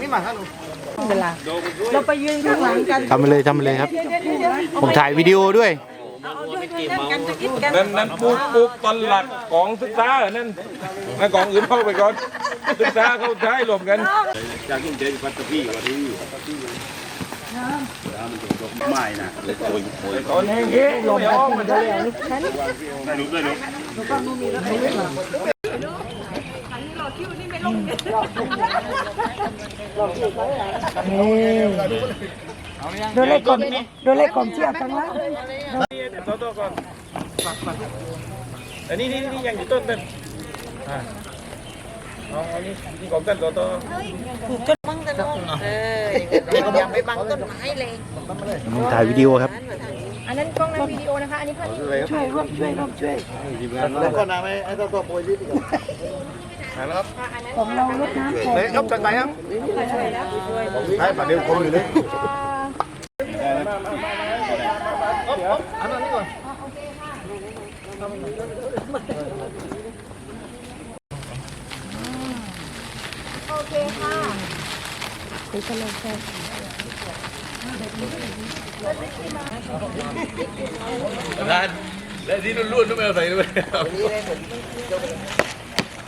นี่มาท่านเวลาเราไปยืนข้างหลังกันทำมาเลยทำมาเลยครับ ผมถ่ายวิดีโอด้วยกันจะคิดกันนั่นนั่นปลูกปลูกตอนหลักของศึกษาเหรอนั่นนั่นของอื่นเข้าไปก่อนศึกษาเขาใช้รวมกันจากยิ่งเจอปัตตพีกว่าที่แล้วมันตกไม่นะเลยโอยโอยตอนแห้งเงี้ยลมออกมันได้รู้ได้รู้ โดนเลขกลมโดนเลขกลมเชือกข้างล่างต่อต่อก่อนอันนี้นี่นี่ยังอยู่ต้นนั่นอ่าเอาอันนี้ที่ของกันต่อต่ออย่าไปบังต้นไม้เลยผมถ่ายวิดีโอครับอันนั้นกล้องนั้นวิดีโอนะคะ อันนี้ภาพนิ่งช่วยร่วมช่วยร่วมช่วยแล้วก็น้ำไอ้ตัวตัวโปรยนิด เดียวนะครับของเราลดน้ำของเลยยกจากไหนครับใช่ประเดี๋ยวคมอยู่เลยอันนั้นนี่ก่อนและที่รุ่นๆต้องไปเอาใส่ด้วย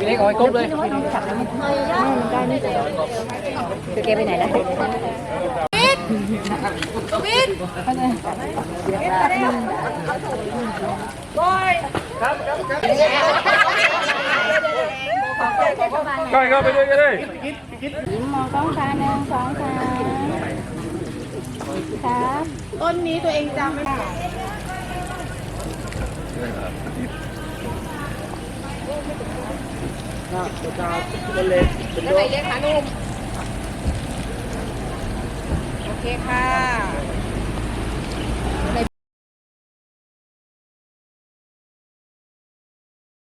พี่เล็กเอาไว้ครบเลยพี่น้องจับแล้วมันได้ไม่ได้จะแกไปไหนแล้ววินวินก้อยเข้าไปด้วยก็ได้ยิ้มมองกล้องค่ะหนึ่งสองสามครับต้นนี้ตัวเองจำไม่ได้ แล้วไหนเล็กขานุ่มโอเคค่ะ